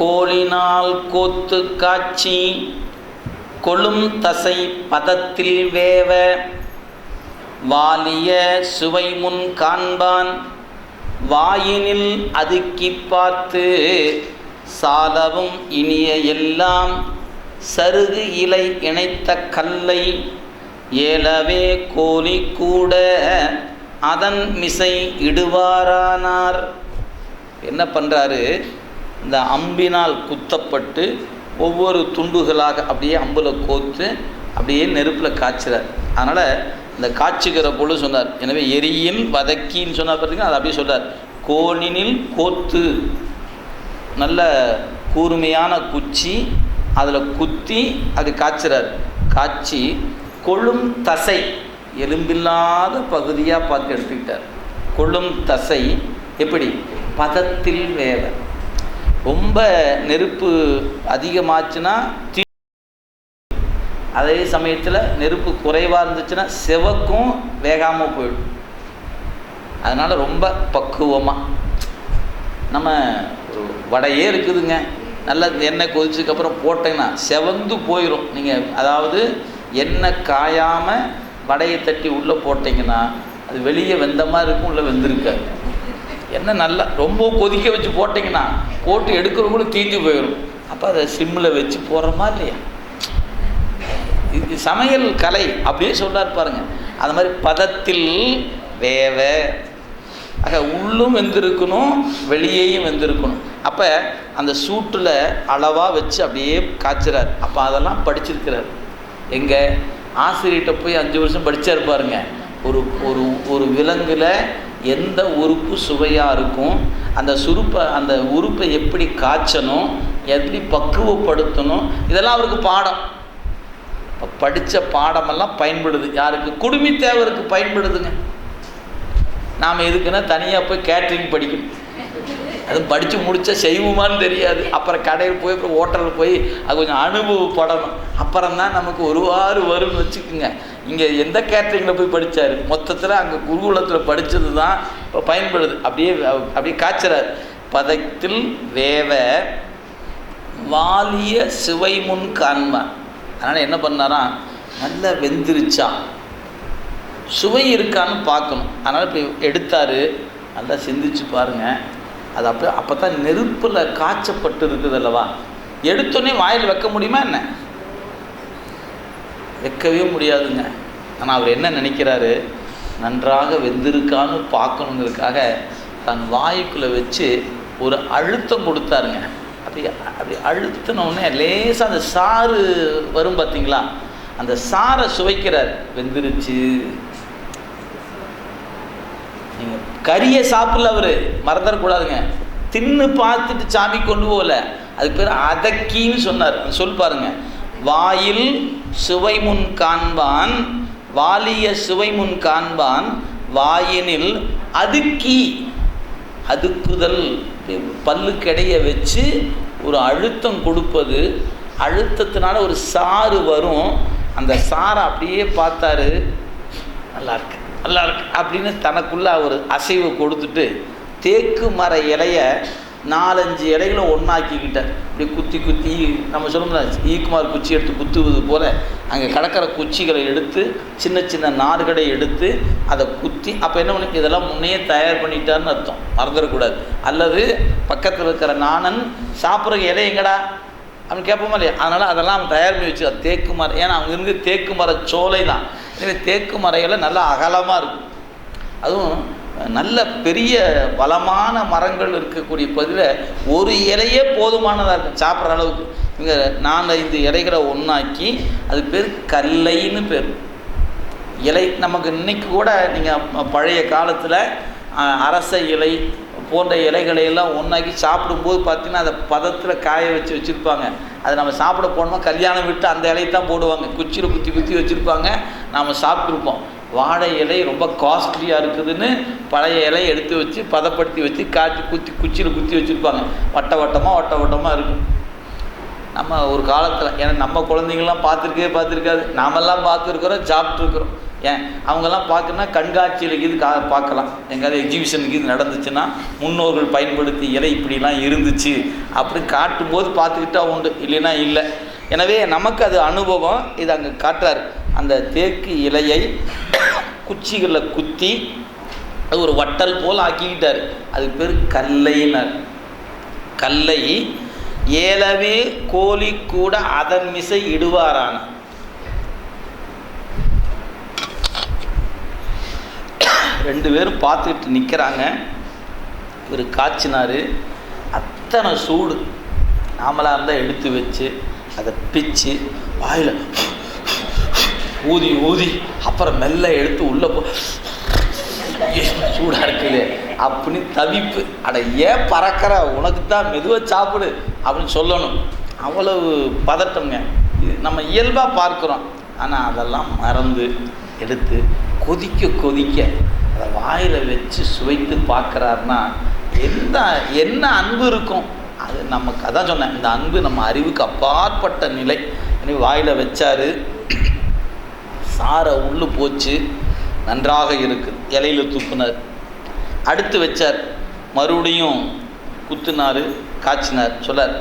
கோலினால் கோத்து காட்சி கொழும் தசை பதத்தில் வேவ வாலிய சுவை முன் காண்பான் வாயினில் அதுக்கிப் பார்த்து சாலவும் இனிய எல்லாம் சருகு இலை இணைத்த கல்லை ஏலவே கோலி கூட அதன் மிசை இடுவாரானார். என்ன பண்ணுறாரு இந்த அம்பினால் குத்தப்பட்டு ஒவ்வொரு துண்டுகளாக அப்படியே அம்பில் கோத்து அப்படியே நெருப்பில் காய்ச்சிறார். அதனால் இந்த காய்ச்சுகிற பொழுது சொன்னார். எனவே எரியில் வதக்கின்னு சொன்னார் பார்த்தீங்கன்னா அதை அப்படியே சொல்கிறார் கோணினில் கோத்து. நல்ல கூர்மையான குச்சி அதில் குத்தி அது காய்ச்சிறார். காய்ச்சி கொழும் தசை எலும்பில்லாத பகுதியாக பார்த்து எடுத்துக்கிட்டார். கொழும் தசை எப்படி? பதத்தில் வேலை ரொம்ப நெருப்பு அதிகமாச்சுன்னா தீ அதே சமயத்தில் நெருப்பு குறைவாக இருந்துச்சுன்னா செவக்கும் வேகாமல் போயிடும். அதனால் ரொம்ப பக்குவமாக நம்ம ஒரு வடையே இருக்குதுங்க. நல்ல எண்ணெய் கொதிச்சதுக்கப்புறம் போட்டீங்கன்னா செவந்து போயிடும் நீங்கள் அதாவது எண்ணெய் காயாமல் வடையை தட்டி உள்ளே போட்டிங்கன்னா அது வெளியே வெந்த மாதிரி இருக்கும் உள்ளே வெந்திருக்காது. என்ன நல்லா ரொம்ப கொதிக்க வச்சு போட்டிங்கன்னா போட்டு எடுக்கிறவங்களும் தீஞ்சு போயிடும் அப்போ அதை சிம்மில் வச்சு போடுறோமா இல்லையா? இது சமையல் கலை அப்படியே சொல்றார் பாருங்க. அது மாதிரி பதத்தில் வேவ. ஆக உள்ளும் வெந்திருக்கணும் வெளியேயும் வெந்திருக்கணும். அப்போ அந்த சூட்டில் அளவாக வச்சு அப்படியே காய்ச்சுறார். அப்போ அதெல்லாம் படிச்சிருக்கிறார். எங்கே ஆசிரியர்கிட்ட போய் அஞ்சு வருஷம் படித்தா இருப்பாருங்க ஒரு ஒரு ஒரு விலங்குல எந்த உறுப்பு சுவையாக இருக்கும் அந்த சுருப்பை அந்த உறுப்பை எப்படி காய்ச்சணும் எப்படி பக்குவப்படுத்தணும் இதெல்லாம் அவருக்கு பாடம். இப்போ படித்த பாடமெல்லாம் பயன்படுது. யாருக்கு? குடுமி தேவருக்கு பயன்படுதுங்க. நாம் எதுக்குன்னா தனியாக போய் கேட்ரிங் படிக்கணும். அது படித்து முடித்தா செய்வோமான்னு தெரியாது. அப்புறம் கடையில் போய் அப்புறம் ஹோட்டலில் போய் அது கொஞ்சம் அனுபவப்படணும். அப்புறம் தான் நமக்கு ஒருவாறு வரும்னு வச்சுக்கோங்க. இங்கே எந்த கேட்ரிங்கில் போய் படித்தார் மொத்தத்தில் அங்கே குருகுலத்தில் படித்தது தான் இப்போ பயன்படுது. அப்படியே அப்படியே காய்ச்சறார். பதத்தில் வேவ வாலிய சுவை முன் காண்பான் அதனால் என்ன பண்ணாராம்? நல்லா வெந்திருச்சான் சுவை இருக்கான்னு பார்க்கணும். அதனால் இப்போ எடுத்தார். நல்லா சிந்திச்சு பாருங்கள் அது அப்போ அப்போ தான் நெருப்பில் காய்ச்சப்பட்டு இருக்குது அல்லவா எடுத்தோன்னே வாயில் வைக்க முடியுமா என்ன? வைக்கவே முடியாதுங்க. ஆனால் அவர் என்ன நினைக்கிறாரு? நன்றாக வெந்திருக்கான்னு பார்க்கணுங்கிறதுக்காக தன் வாய்க்குள்ளே வச்சு ஒரு அழுத்தம் கொடுத்தாருங்க. அப்படி அப்படி அழுத்தினோடனே லேசாக அந்த சாறு வரும் பார்த்தீங்களா அந்த சாரை சுவைக்கிறார். வெந்துருச்சு. கறியை சாப்பிடல அவர் மறந்துடக்கூடாதுங்க. தின்னு பார்த்துட்டு சாமி கொண்டு போகல. அதுக்கு பேர் அதக்கின்னு சொன்னார். சொல் பாருங்க. வாயில் சுவை முன் காண்பான் வாலிய சுவை முன் காண்பான் வாயினில் அதுக்கி அதுக்குதல் பல்லுக்கடைய வச்சு ஒரு அழுத்தம் கொடுப்பது. அழுத்தத்தினால ஒரு சாறு வரும். அந்த சாரை அப்படியே பார்த்தாரு. நல்லா இருக்கு நல்லா இருக்கு. அப்படின்னு தனக்குள்ளே ஒரு அசைவு கொடுத்துட்டு தேக்கு மர இலையை நாலஞ்சு இலைகளை ஒன்றாக்கிக்கிட்டார் இப்படி குத்தி குத்தி நம்ம சொல்லணும்ல ஈக்குமார் குச்சி எடுத்து குத்துவது போல் அங்கே கிடக்கிற குச்சிகளை எடுத்து சின்ன சின்ன நார்களை எடுத்து அதை குத்தி அப்போ என்ன பண்ணி இதெல்லாம் முன்னையே தயார் பண்ணிட்டாருன்னு அர்த்தம். மறந்துடக்கூடாது. அல்லது பக்கத்தில் இருக்கிற நாணன் சாப்பிட்ற இலை எங்கடா? அவன் கேட்போமா இல்லையா? அதனால் அதெல்லாம் அவன் தயார் பண்ணி வச்சு தேக்கு மரம் ஏன்னா அவங்க இருந்து தேக்கு மர சோலை தான் எனவே தேக்கு மரையெல்லாம் நல்லா அகலமாக இருக்கும். அதுவும் நல்ல பெரிய பலமான மரங்கள் இருக்கக்கூடிய பகுதியில் ஒரு இலையே போதுமானதாக இருக்கும் சாப்பிட்ற அளவுக்கு. இங்கே நாலு ஐந்து இலைகளை ஒன்றாக்கி அது பேர் கல்லைன்னு பேர். இலை நமக்கு இன்னைக்கு கூட நீங்கள் பழைய காலத்தில் அரச இலை போன்ற இலைகளை எல்லாம் ஒன்றாக்கி சாப்பிடும்போது பார்த்தீங்கன்னா அதை பதத்தில் காய வச்சு வச்சுருப்பாங்க. அதை நம்ம சாப்பிட போனோமா? கல்யாணம் விட்டு அந்த இலையை தான் போடுவாங்க. குச்சியில் குத்தி குத்தி வச்சுருப்பாங்க. நாம் சாப்பிட்ருப்போம் வாழை இலை ரொம்ப காஸ்ட்லியாக இருக்குதுன்னு பழைய இலையை எடுத்து வச்சு பதப்படுத்தி வச்சு காய்ச்சி குத்தி குச்சியில் குத்தி வச்சுருப்பாங்க. வட்ட வட்டமாக வட்ட வட்டமாக இருக்கும். நம்ம ஒரு காலத்தில் ஏன்னா நம்ம குழந்தைங்களாம் பார்த்துருக்கவே பார்த்துருக்காது. நாமெல்லாம் பார்த்துருக்குறோம் சாப்பிட்ருக்குறோம் ஏன்? அவங்கெல்லாம் பார்க்கணுன்னா கண்காட்சியில் இது கா பார்க்கலாம். எங்கேயாவது எக்ஸிபிஷனுக்கு இது நடந்துச்சுன்னா முன்னோர்கள் பயன்படுத்தி இலை இப்படிலாம் இருந்துச்சு அப்படி காட்டும்போது பார்த்துக்கிட்டா உண்டு. இல்லைன்னா இல்லை. எனவே நமக்கு அது அனுபவம். இது அங்கே காட்டுறார். அந்த தேக்கு இலையை குச்சிகளில் குத்தி அது ஒரு வட்டல் போல் ஆக்கிக்கிட்டார். அது பேர் கல்லைனார் கல்லை ஏலவே கோழி கூட அதன் மிசை இடுவாரான ரெண்டு பேரும் பார்த்துக்கிட்டு நிற்கிறாங்க இவர் காய்ச்சினார். அத்தனை சூடு நாமளாக இருந்தால் எடுத்து வச்சு அதை பிச்சு வாயில் ஊதி ஊதி அப்புறம் மெல்ல எடுத்து உள்ளே போ சூடாக இருக்குது அப்படின்னு தவிப்பு. அட ஏன் பறக்கிற? உனக்கு தான் மெதுவாக சாப்பிடு அப்படின்னு சொல்லணும். அவ்வளவு பதட்டங்க இது நம்ம இயல்பாக பார்க்குறோம். ஆனால் அதெல்லாம் மறந்து எடுத்து கொதிக்க கொதிக்க அதை வாயில் வச்சு சுவைத்து பார்க்குறாருன்னா எந்த என்ன அன்பு இருக்கும்? அது நமக்கு அதான் சொன்னேன் இந்த அன்பு நம்ம அறிவுக்கு அப்பாற்பட்ட நிலை. வாயில் வச்சாரு சாரை உள்ளு போச்சு நன்றாக இருக்குது இலையில துப்புனார் அடுத்து வச்சார் மறுபடியும் குத்துனார் காய்ச்சினார் சொல்லார்.